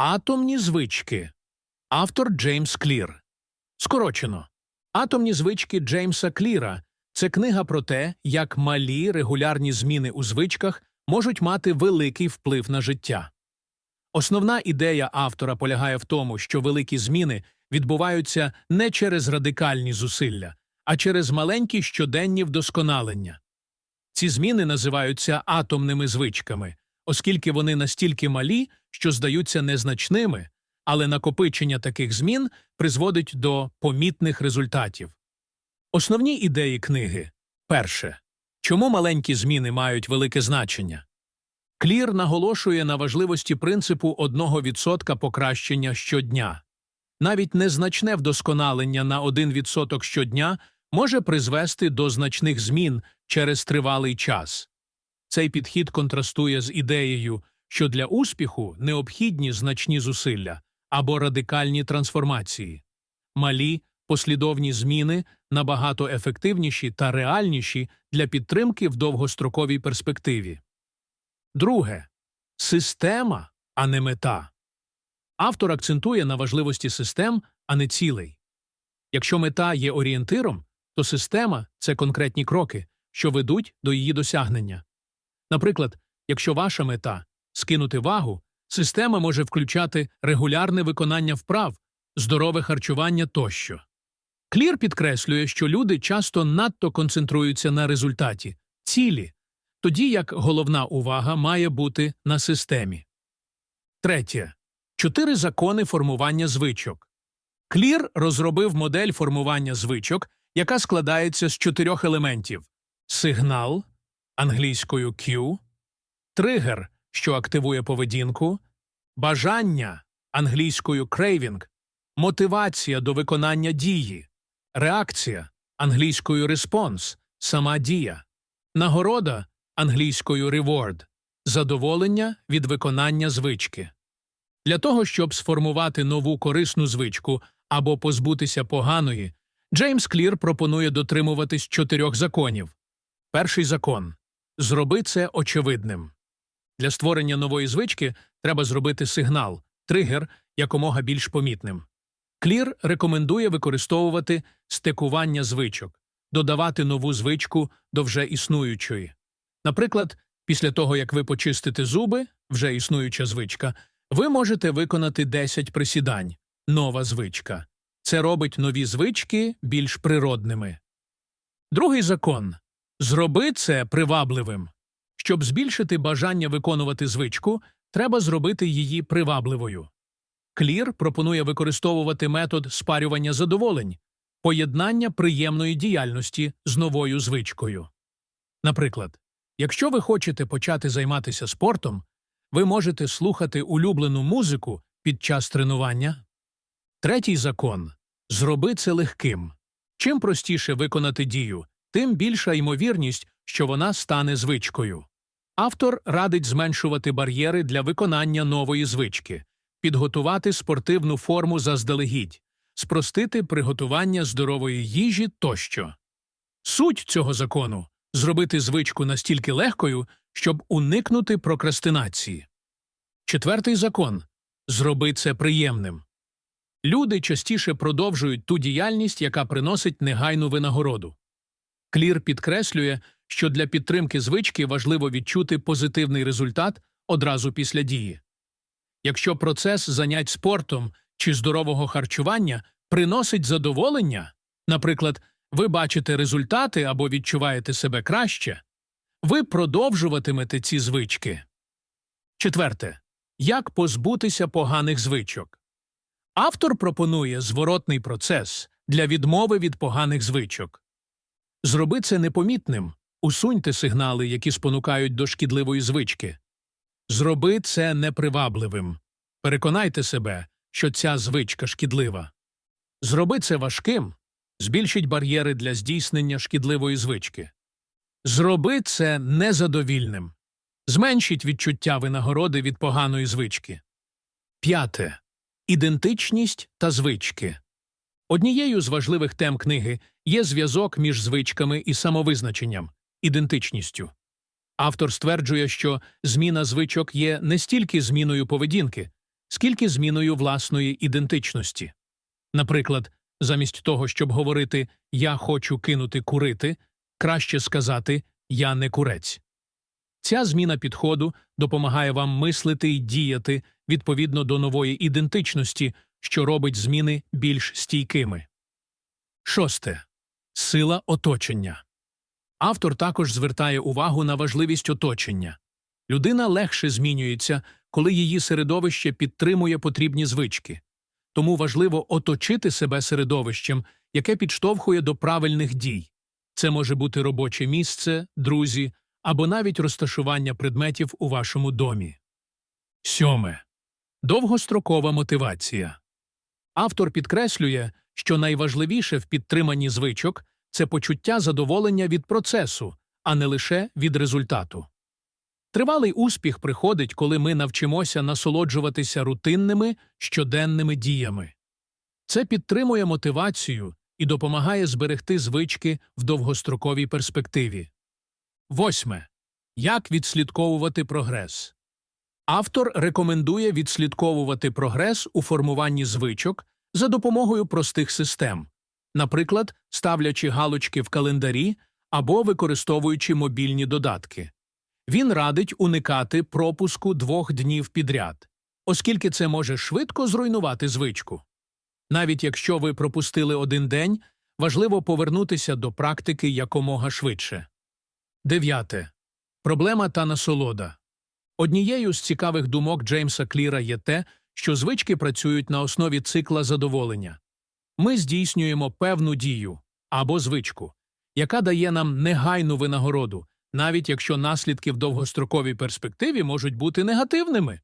Атомні звички. Автор Джеймс Клір. Скорочено. Атомні звички Джеймса Кліра це книга про те, як малі регулярні зміни у звичках можуть мати великий вплив на життя. Основна ідея автора полягає в тому, що великі зміни відбуваються не через радикальні зусилля, а через маленькі щоденні вдосконалення. Ці зміни називаються атомними звичками, оскільки вони настільки малі, що здаються незначними, але накопичення таких змін призводить до помітних результатів. Основні ідеї книги перше. Чому маленькі зміни мають велике значення? Клір наголошує на важливості принципу 1% покращення щодня. Навіть незначне вдосконалення на 1% щодня може призвести до значних змін через тривалий час. Цей підхід контрастує з ідеєю, що для успіху необхідні значні зусилля або радикальні трансформації. Малі, послідовні зміни набагато ефективніші та реальніші для підтримки в довгостроковій перспективі. Друге система, а не мета. Автор акцентує на важливості систем, а не цілей. Якщо мета є орієнтиром, то система це конкретні кроки, що ведуть до її досягнення. Наприклад, якщо ваша мета скинути вагу, система може включати регулярне виконання вправ, здорове харчування тощо. Клір підкреслює, що люди часто надто концентруються на результаті цілі, тоді як головна увага має бути на системі. Третє. Чотири закони формування звичок. Клір розробив модель формування звичок, яка складається з чотирьох елементів: сигнал англійською Q, тригер, що активує поведінку, бажання англійською craving, мотивація до виконання дії, реакція англійською response, сама дія, нагорода англійською reward, задоволення від виконання звички. Для того, щоб сформувати нову корисну звичку або позбутися поганої, Джеймс Клір пропонує дотримуватись чотирьох законів. Перший закон зроби це очевидним. Для створення нової звички треба зробити сигнал, тригер якомога більш помітним. Клір рекомендує використовувати стикування звичок, додавати нову звичку до вже існуючої. Наприклад, після того, як ви почистите зуби, вже існуюча звичка, ви можете виконати 10 присідань нова звичка. Це робить нові звички більш природними. Другий закон зроби це привабливим. Щоб збільшити бажання виконувати звичку, треба зробити її привабливою. Клір пропонує використовувати метод спарювання задоволень, поєднання приємної діяльності з новою звичкою. Наприклад, якщо ви хочете почати займатися спортом, ви можете слухати улюблену музику під час тренування. Третій закон зроби це легким. Чим простіше виконати дію, тим більша ймовірність, що вона стане звичкою. Автор радить зменшувати бар'єри для виконання нової звички, підготувати спортивну форму заздалегідь, спростити приготування здорової їжі тощо. Суть цього закону зробити звичку настільки легкою, щоб уникнути прокрастинації. Четвертий закон зроби це приємним. Люди частіше продовжують ту діяльність, яка приносить негайну винагороду. Клір підкреслює, що для підтримки звички важливо відчути позитивний результат одразу після дії. Якщо процес занять спортом чи здорового харчування приносить задоволення, наприклад, ви бачите результати або відчуваєте себе краще, ви продовжуватимете ці звички. Четверте. Як позбутися поганих звичок? Автор пропонує зворотний процес для відмови від поганих звичок. Зроби це непомітним, усуньте сигнали, які спонукають до шкідливої звички. Зроби це непривабливим. Переконайте себе, що ця звичка шкідлива. Зроби це важким, збільшіть бар'єри для здійснення шкідливої звички. Зроби це незадовільним. Зменшіть відчуття винагороди від поганої звички. П'яте. Ідентичність та звички. Однією з важливих тем книги є зв'язок між звичками і самовизначенням, ідентичністю. Автор стверджує, що зміна звичок є не стільки зміною поведінки, скільки зміною власної ідентичності. Наприклад, замість того, щоб говорити Я хочу кинути курити, краще сказати Я не курець. Ця зміна підходу допомагає вам мислити і діяти відповідно до нової ідентичності, що робить зміни більш стійкими. Шосте. Сила оточення. Автор також звертає увагу на важливість оточення. Людина легше змінюється, коли її середовище підтримує потрібні звички. Тому важливо оточити себе середовищем, яке підштовхує до правильних дій. Це може бути робоче місце, друзі або навіть розташування предметів у вашому домі. Сьоме. Довгострокова мотивація. Автор підкреслює, що найважливіше в підтриманні звичок це почуття задоволення від процесу, а не лише від результату. Тривалий успіх приходить, коли ми навчимося насолоджуватися рутинними щоденними діями. Це підтримує мотивацію і допомагає зберегти звички в довгостроковій перспективі. Восьме. Як відслідковувати прогрес? Автор рекомендує відслідковувати прогрес у формуванні звичок за допомогою простих систем, наприклад, ставлячи галочки в календарі або використовуючи мобільні додатки. Він радить уникати пропуску двох днів підряд, оскільки це може швидко зруйнувати звичку. Навіть якщо ви пропустили один день, важливо повернутися до практики якомога швидше. Дев'яте. Проблема та насолода. Однією з цікавих думок Джеймса Кліра є те, що звички працюють на основі цикла задоволення. Ми здійснюємо певну дію або звичку, яка дає нам негайну винагороду, навіть якщо наслідки в довгостроковій перспективі можуть бути негативними.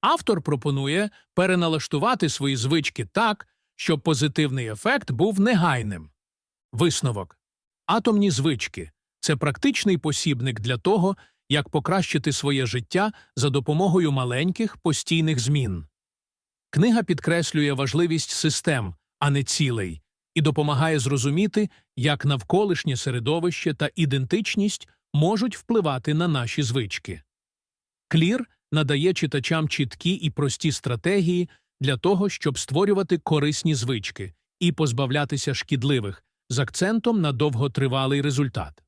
Автор пропонує переналаштувати свої звички так, щоб позитивний ефект був негайним. Висновок. Атомні звички це практичний посібник для того, як покращити своє життя за допомогою маленьких постійних змін. Книга підкреслює важливість систем, а не цілей, і допомагає зрозуміти, як навколишнє середовище та ідентичність можуть впливати на наші звички. Клір надає читачам чіткі і прості стратегії для того, щоб створювати корисні звички і позбавлятися шкідливих з акцентом на довготривалий результат.